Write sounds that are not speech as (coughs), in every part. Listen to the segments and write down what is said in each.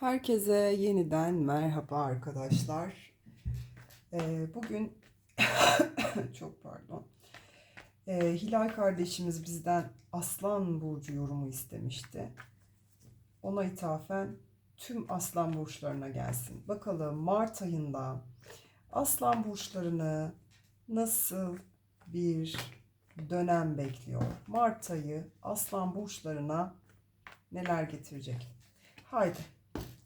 Herkese yeniden merhaba arkadaşlar. Ee, bugün (coughs) çok pardon. Ee, Hilal kardeşimiz bizden Aslan burcu yorumu istemişti. Ona ithafen tüm Aslan burçlarına gelsin. Bakalım Mart ayında Aslan burçlarını nasıl bir dönem bekliyor? Mart ayı Aslan burçlarına neler getirecek? Haydi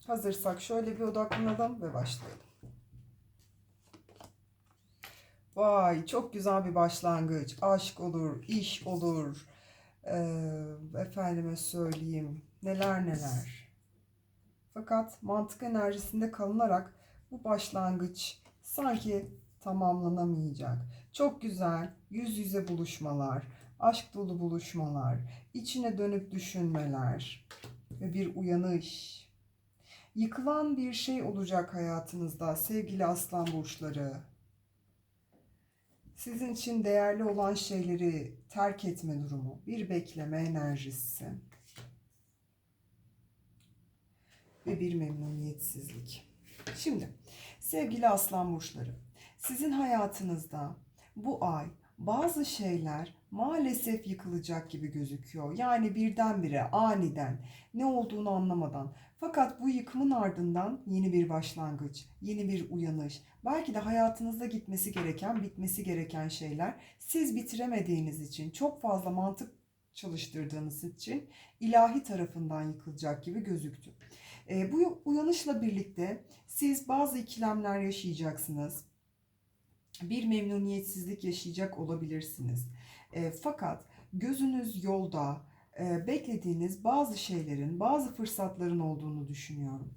Hazırsak şöyle bir odaklanalım ve başlayalım. Vay çok güzel bir başlangıç. Aşk olur, iş olur. Ee, efendime söyleyeyim neler neler. Fakat mantık enerjisinde kalınarak bu başlangıç sanki tamamlanamayacak. Çok güzel yüz yüze buluşmalar, aşk dolu buluşmalar, içine dönüp düşünmeler ve bir uyanış. Yıkılan bir şey olacak hayatınızda sevgili aslan burçları. Sizin için değerli olan şeyleri terk etme durumu, bir bekleme enerjisi ve bir memnuniyetsizlik. Şimdi sevgili aslan burçları, sizin hayatınızda bu ay bazı şeyler maalesef yıkılacak gibi gözüküyor. Yani birdenbire aniden ne olduğunu anlamadan. Fakat bu yıkımın ardından yeni bir başlangıç, yeni bir uyanış, belki de hayatınızda gitmesi gereken, bitmesi gereken şeyler siz bitiremediğiniz için, çok fazla mantık çalıştırdığınız için ilahi tarafından yıkılacak gibi gözüktü. E, bu uyanışla birlikte siz bazı ikilemler yaşayacaksınız bir memnuniyetsizlik yaşayacak olabilirsiniz. E, fakat gözünüz yolda e, beklediğiniz bazı şeylerin, bazı fırsatların olduğunu düşünüyorum.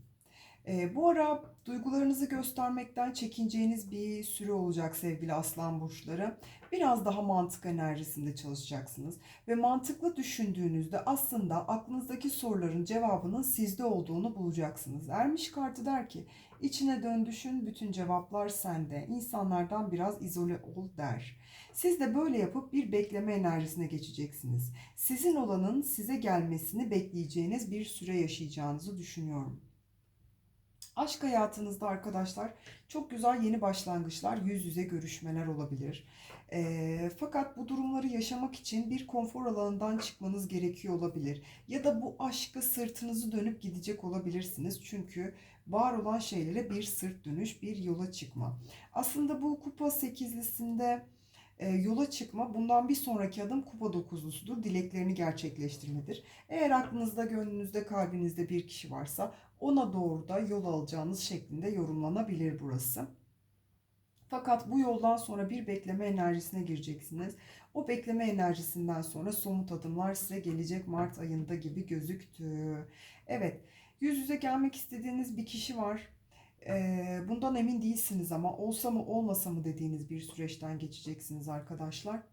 E, bu ara duygularınızı göstermekten çekineceğiniz bir süre olacak sevgili aslan burçları. Biraz daha mantık enerjisinde çalışacaksınız. Ve mantıklı düşündüğünüzde aslında aklınızdaki soruların cevabının sizde olduğunu bulacaksınız. Ermiş kartı der ki içine dön düşün bütün cevaplar sende. İnsanlardan biraz izole ol der. Siz de böyle yapıp bir bekleme enerjisine geçeceksiniz. Sizin olanın size gelmesini bekleyeceğiniz bir süre yaşayacağınızı düşünüyorum. Aşk hayatınızda arkadaşlar çok güzel yeni başlangıçlar, yüz yüze görüşmeler olabilir. E, fakat bu durumları yaşamak için bir konfor alanından çıkmanız gerekiyor olabilir. Ya da bu aşkı sırtınızı dönüp gidecek olabilirsiniz. Çünkü var olan şeylere bir sırt dönüş, bir yola çıkma. Aslında bu kupa sekizlisinde e, yola çıkma bundan bir sonraki adım kupa dokuzlusudur. Dileklerini gerçekleştirmedir. Eğer aklınızda, gönlünüzde, kalbinizde bir kişi varsa ona doğru da yol alacağınız şeklinde yorumlanabilir burası. Fakat bu yoldan sonra bir bekleme enerjisine gireceksiniz. O bekleme enerjisinden sonra somut adımlar size gelecek Mart ayında gibi gözüktü. Evet, yüz yüze gelmek istediğiniz bir kişi var. Bundan emin değilsiniz ama olsa mı olmasa mı dediğiniz bir süreçten geçeceksiniz arkadaşlar.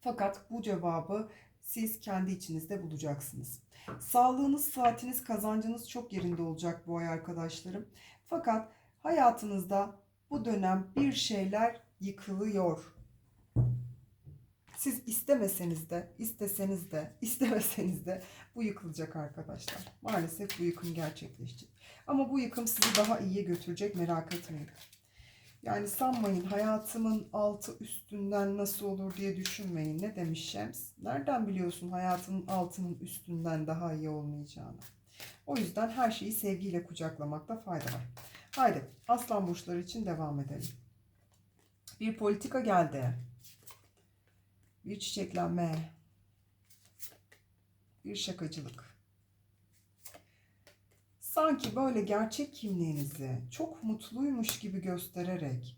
Fakat bu cevabı siz kendi içinizde bulacaksınız. Sağlığınız, saatiniz, kazancınız çok yerinde olacak bu ay arkadaşlarım. Fakat hayatınızda bu dönem bir şeyler yıkılıyor. Siz istemeseniz de, isteseniz de, (laughs) istemeseniz de bu yıkılacak arkadaşlar. Maalesef bu yıkım gerçekleşecek. Ama bu yıkım sizi daha iyiye götürecek merak etmeyin. Yani sanmayın hayatımın altı üstünden nasıl olur diye düşünmeyin. Ne demiş Şems? Nereden biliyorsun hayatının altının üstünden daha iyi olmayacağını? O yüzden her şeyi sevgiyle kucaklamakta fayda var. Haydi aslan burçları için devam edelim. Bir politika geldi. Bir çiçeklenme. Bir şakacılık sanki böyle gerçek kimliğinizi çok mutluymuş gibi göstererek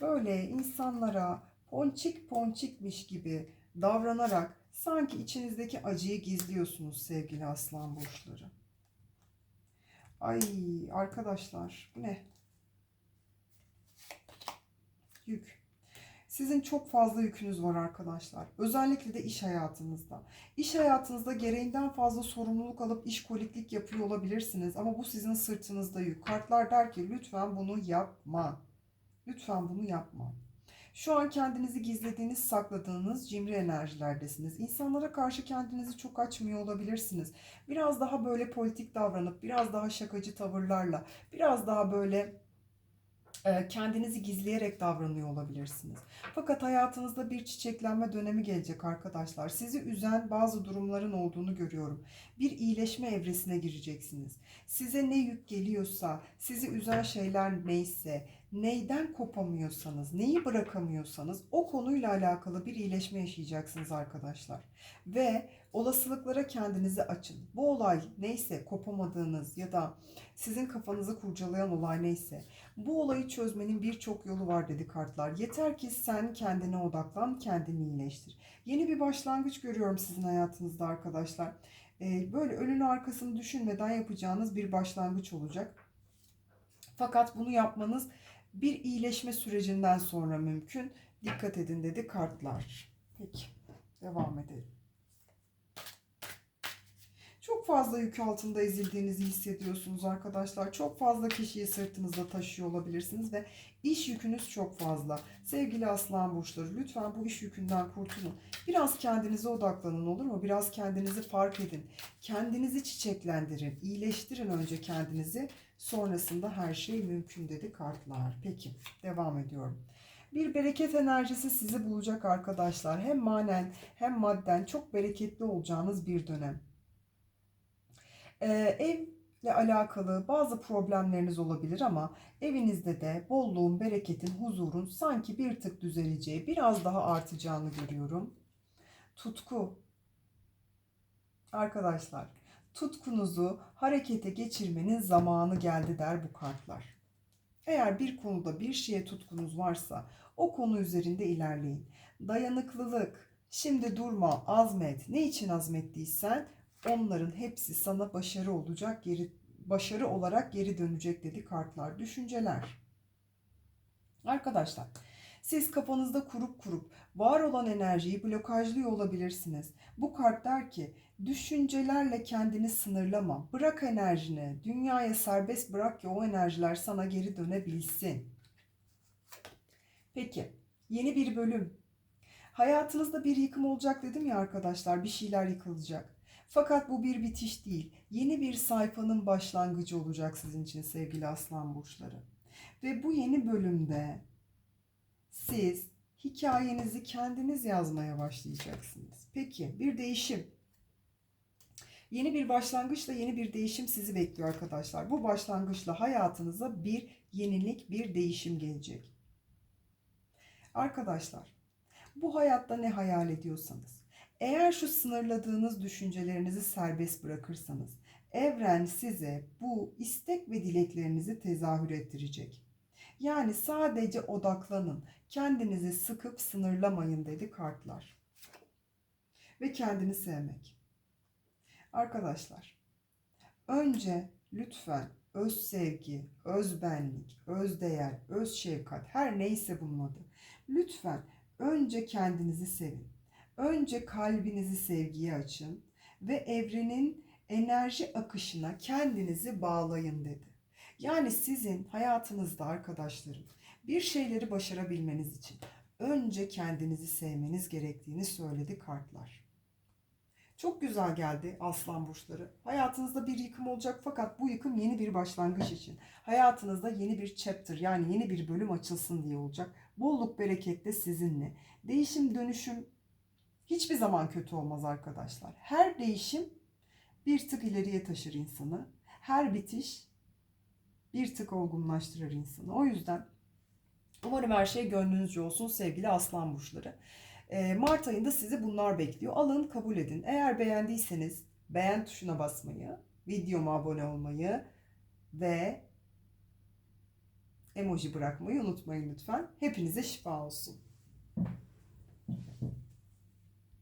böyle insanlara ponçik ponçikmiş gibi davranarak sanki içinizdeki acıyı gizliyorsunuz sevgili aslan burçları. Ay arkadaşlar bu ne? Yük. Sizin çok fazla yükünüz var arkadaşlar. Özellikle de iş hayatınızda. İş hayatınızda gereğinden fazla sorumluluk alıp iş koliklik yapıyor olabilirsiniz. Ama bu sizin sırtınızda yük. Kartlar der ki lütfen bunu yapma. Lütfen bunu yapma. Şu an kendinizi gizlediğiniz, sakladığınız cimri enerjilerdesiniz. İnsanlara karşı kendinizi çok açmıyor olabilirsiniz. Biraz daha böyle politik davranıp, biraz daha şakacı tavırlarla, biraz daha böyle kendinizi gizleyerek davranıyor olabilirsiniz. Fakat hayatınızda bir çiçeklenme dönemi gelecek arkadaşlar. Sizi üzen bazı durumların olduğunu görüyorum. Bir iyileşme evresine gireceksiniz. Size ne yük geliyorsa, sizi üzen şeyler neyse, neyden kopamıyorsanız, neyi bırakamıyorsanız o konuyla alakalı bir iyileşme yaşayacaksınız arkadaşlar. Ve olasılıklara kendinizi açın. Bu olay neyse kopamadığınız ya da sizin kafanızı kurcalayan olay neyse bu olayı çözmenin birçok yolu var dedi kartlar. Yeter ki sen kendine odaklan, kendini iyileştir. Yeni bir başlangıç görüyorum sizin hayatınızda arkadaşlar. Ee, Böyle önünü arkasını düşünmeden yapacağınız bir başlangıç olacak. Fakat bunu yapmanız bir iyileşme sürecinden sonra mümkün. Dikkat edin dedi kartlar. Peki devam edelim. Çok fazla yük altında ezildiğinizi hissediyorsunuz arkadaşlar. Çok fazla kişiyi sırtınızda taşıyor olabilirsiniz ve iş yükünüz çok fazla. Sevgili aslan burçları lütfen bu iş yükünden kurtulun. Biraz kendinize odaklanın olur mu? Biraz kendinizi fark edin. Kendinizi çiçeklendirin. iyileştirin önce kendinizi. Sonrasında her şey mümkün dedi kartlar. Peki devam ediyorum. Bir bereket enerjisi sizi bulacak arkadaşlar. Hem manen hem madden çok bereketli olacağınız bir dönem. Ee, evle alakalı bazı problemleriniz olabilir ama evinizde de bolluğun, bereketin, huzurun sanki bir tık düzeleceği, biraz daha artacağını görüyorum. Tutku. Arkadaşlar, tutkunuzu harekete geçirmenin zamanı geldi der bu kartlar. Eğer bir konuda bir şeye tutkunuz varsa o konu üzerinde ilerleyin. Dayanıklılık, şimdi durma, azmet. Ne için azmettiysen onların hepsi sana başarı olacak, geri başarı olarak geri dönecek dedi kartlar. Düşünceler. Arkadaşlar, siz kafanızda kurup kurup var olan enerjiyi blokajlıyor olabilirsiniz. Bu kart der ki düşüncelerle kendini sınırlama. Bırak enerjini. Dünyaya serbest bırak ki o enerjiler sana geri dönebilsin. Peki, yeni bir bölüm. Hayatınızda bir yıkım olacak dedim ya arkadaşlar. Bir şeyler yıkılacak. Fakat bu bir bitiş değil. Yeni bir sayfanın başlangıcı olacak sizin için sevgili aslan burçları. Ve bu yeni bölümde siz hikayenizi kendiniz yazmaya başlayacaksınız. Peki bir değişim. Yeni bir başlangıçla yeni bir değişim sizi bekliyor arkadaşlar. Bu başlangıçla hayatınıza bir yenilik, bir değişim gelecek. Arkadaşlar, bu hayatta ne hayal ediyorsanız, eğer şu sınırladığınız düşüncelerinizi serbest bırakırsanız, evren size bu istek ve dileklerinizi tezahür ettirecek. Yani sadece odaklanın, kendinizi sıkıp sınırlamayın dedi kartlar. Ve kendini sevmek. Arkadaşlar, önce lütfen öz sevgi, öz benlik, öz değer, öz şefkat her neyse bunun adı. Lütfen önce kendinizi sevin. Önce kalbinizi sevgiye açın ve evrenin enerji akışına kendinizi bağlayın dedi. Yani sizin hayatınızda arkadaşlarım bir şeyleri başarabilmeniz için önce kendinizi sevmeniz gerektiğini söyledi kartlar. Çok güzel geldi aslan burçları. Hayatınızda bir yıkım olacak fakat bu yıkım yeni bir başlangıç için. Hayatınızda yeni bir chapter yani yeni bir bölüm açılsın diye olacak. Bolluk bereket de sizinle. Değişim dönüşüm hiçbir zaman kötü olmaz arkadaşlar. Her değişim bir tık ileriye taşır insanı. Her bitiş bir tık olgunlaştırır insanı. O yüzden umarım her şey gönlünüzce olsun sevgili aslan burçları. Ee, Mart ayında sizi bunlar bekliyor. Alın kabul edin. Eğer beğendiyseniz beğen tuşuna basmayı, videoma abone olmayı ve emoji bırakmayı unutmayın lütfen. Hepinize şifa olsun.